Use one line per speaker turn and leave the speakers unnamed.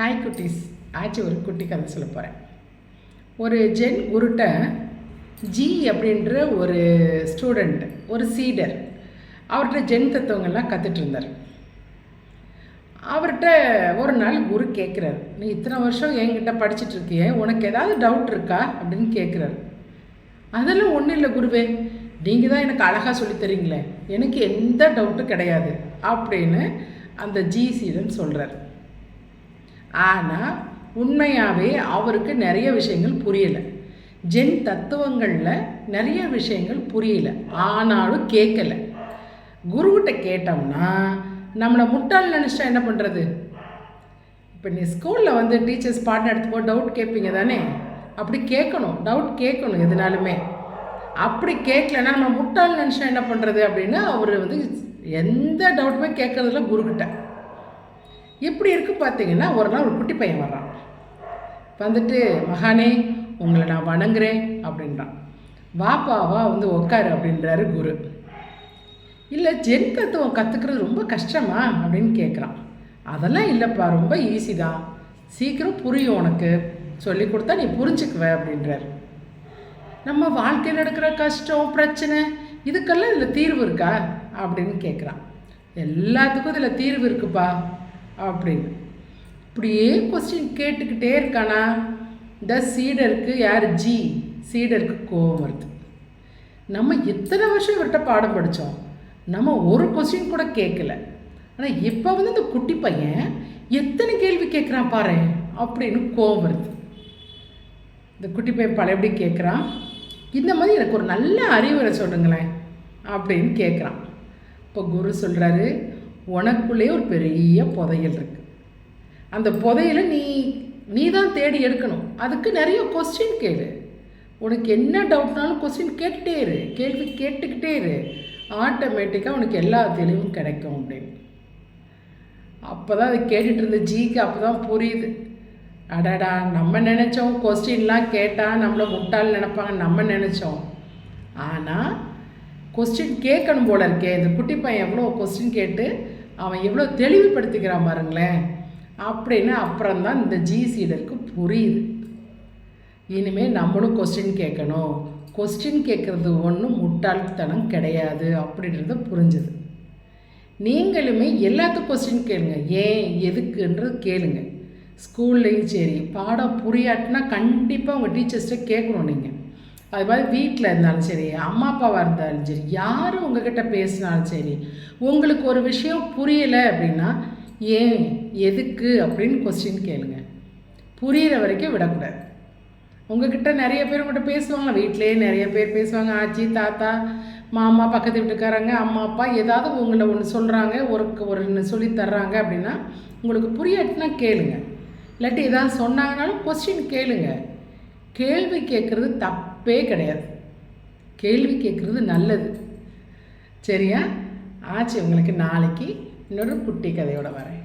Hi குட்டீஸ். ஆச்சு ஒரு குட்டி கதை சொல்ல போகிறேன் ஒரு ஜென் குருட்ட ஜி அப்படின்ற ஒரு ஸ்டூடெண்ட் ஒரு சீடர் அவர்கிட்ட ஜென் தத்துவங்கள்லாம் கற்றுட்டு இருந்தார். அவர்கிட்ட ஒரு நாள் குரு கேட்குறாரு நீ இத்தனை வருஷம் என்கிட்ட படிச்சுட்டு இருக்கியே உனக்கு ஏதாவது டவுட் இருக்கா? அப்படின்னு கேட்குறாரு அதெல்லாம் ஒன்றும் இல்லை குருவே நீங்கள் தான் எனக்கு அழகாக சொல்லித்தரீங்களே எனக்கு எந்த டவுட்டும் கிடையாது அப்படின்னு அந்த ஜி சீடன் சொல்கிறார் ஆனால் உண்மையாகவே அவருக்கு நிறைய விஷயங்கள் புரியலை. ஜென் தத்துவங்களில் நிறைய விஷயங்கள் புரியலை. ஆனாலும் கேட்கல. குருக்கிட்ட கேட்டோம்னா நம்மளை முட்டாள் நினச்சிட்டா என்ன பண்ணுறது இப்போ நீ ஸ்கூலில் வந்து டீச்சர்ஸ் பாடம் எடுத்துப்போ டவுட் கேட்பீங்க தானே? அப்படி கேட்கணும். டவுட் கேட்கணும் எதுனாலுமே. அப்படி கேட்கலன்னா நம்ம முட்டாள் நினச்சா என்ன பண்ணுறது அப்படின்னு அவர் வந்து எந்த டவுட்டுமே கேட்கறதில்ல குருக்கிட்ட எப்படி இருக்கு பார்த்தீங்கன்னா ஒரு நாள் ஒரு குட்டி பையன் வர்றான். வந்துட்டு மகானே உங்களை நான் வணங்குறேன் அப்படின்றான். வாப்பாவா வந்து உக்காரு அப்படின்றாரு குரு. இல்லை ஜென் தத்துவம் கற்றுக்கிறது ரொம்ப கஷ்டமா? அப்படின்னு கேட்குறான் அதெல்லாம் இல்லைப்பா ரொம்ப ஈஸி தான். சீக்கிரம் புரியும் உனக்கு. சொல்லி கொடுத்தா நீ புரிஞ்சுக்குவ அப்படின்றாரு. நம்ம வாழ்க்கையில் நடக்கிற கஷ்டம் பிரச்சனை இதுக்கெல்லாம் இதில் தீர்வு இருக்கா? அப்படின்னு கேட்குறான் எல்லாத்துக்கும் இதில் தீர்வு இருக்குப்பா. அப்படின்னு. இப்படியே கொஸ்டின் கேட்டுக்கிட்டே இருக்கானா? இந்த சீடருக்கு யார்? ஜி சீடருக்கு கோவம் வருது. நம்ம எத்தனை வருஷம் இவர்கிட்ட பாடம் படித்தோம் நம்ம ஒரு கொஸ்டின் கூட கேட்கல. ஆனால் இப்போ வந்து இந்த குட்டி பையன் எத்தனை கேள்வி கேட்குறான் பாரு அப்படின்னு கோவம் வருது. இந்த குட்டி பையன் பழையபடி கேட்குறான்? இந்த மாதிரி எனக்கு ஒரு நல்ல அறிவுரை சொல்லுங்களேன் அப்படின்னு கேட்குறான். இப்போ குரு சொல்கிறாரு உனக்குள்ளே ஒரு பெரிய புதையல் இருக்குது அந்த புதையலை நீ நீ தான் தேடி எடுக்கணும். அதுக்கு நிறைய கொஸ்டின் கேளு. உனக்கு என்ன டவுட்னாலும் கொஸ்டின் கேட்டுகிட்டே இரு. கேள்வி கேட்டுக்கிட்டே இரு. ஆட்டோமேட்டிக்காக உனக்கு எல்லா தெளிவும் கிடைக்கும் அப்படின்னு. அப்போ தான் அதை கேட்டுட்டு இருந்த ஜிக்கு அப்போ தான் புரியுது. அடடா நம்ம நினச்சோம் கொஸ்டின்லாம் கேட்டால் நம்மளை முட்டாள் நினப்பாங்க நம்ம நினச்சோம். ஆனால் கொஸ்டின் கேட்கணும் போல இருக்கே. இந்த குட்டி பையன் எவ்வளோ கொஸ்டின் கேட்டு அவன் எவ்வளோ தெளிவுபடுத்திக்கிறான் பாருங்களேன். அப்படின்னு அப்புறம்தான் இந்த ஜிசிடருக்கு புரியுது. இனிமேல் நம்மளும் கொஸ்டின் கேட்கணும். கொஸ்டின் கேட்குறது ஒன்றும் முட்டாள்தனம் கிடையாது அப்படின்றத புரிஞ்சுது. நீங்களுமே எல்லாத்துக்கும் கொஸ்டின் கேளுங்க. ஏன் எதுக்குன்றது கேளுங்க. ஸ்கூல்லையும் சரி பாடம் புரியாட்டினா கண்டிப்பாக உங்கள் டீச்சர்ஸ்கிட்ட கேட்கணும் நீங்கள் அது மாதிரி வீட்டில் இருந்தாலும் சரி அம்மா அப்பாவாக இருந்தாலும் சரி யார் உங்ககிட்ட பேசினாலும் சரி உங்களுக்கு ஒரு விஷயம் புரியலை அப்படின்னா ஏன் எதுக்கு அப்படின்னு கொஸ்டின் கேளுங்க. புரிகிற வரைக்கும் விடக்கூடாது. உங்ககிட்ட நிறைய பேர் உங்கள்கிட்ட பேசுவாங்க வீட்டிலேயே நிறைய பேர் பேசுவாங்க ஆச்சி தாத்தா மாமா பக்கத்து வீட்டுக்காரங்க அம்மா அப்பா ஏதாவது உங்களை ஒன்று சொல்கிறாங்க ஒரு ஒரு சொல்லி தர்றாங்க அப்படின்னா உங்களுக்கு புரியாட்டினா கேளுங்க. இல்லாட்டி ஏதாவது சொன்னாங்கனாலும் கொஸ்டின் கேளுங்க. கேள்வி கேட்குறது தப்பு. தப்பே கிடையாது. கேள்வி கேட்குறது நல்லது. சரியா? ஆச்சு உங்களுக்கு நாளைக்கு இன்னொரு குட்டி கதையோடு வரேன்.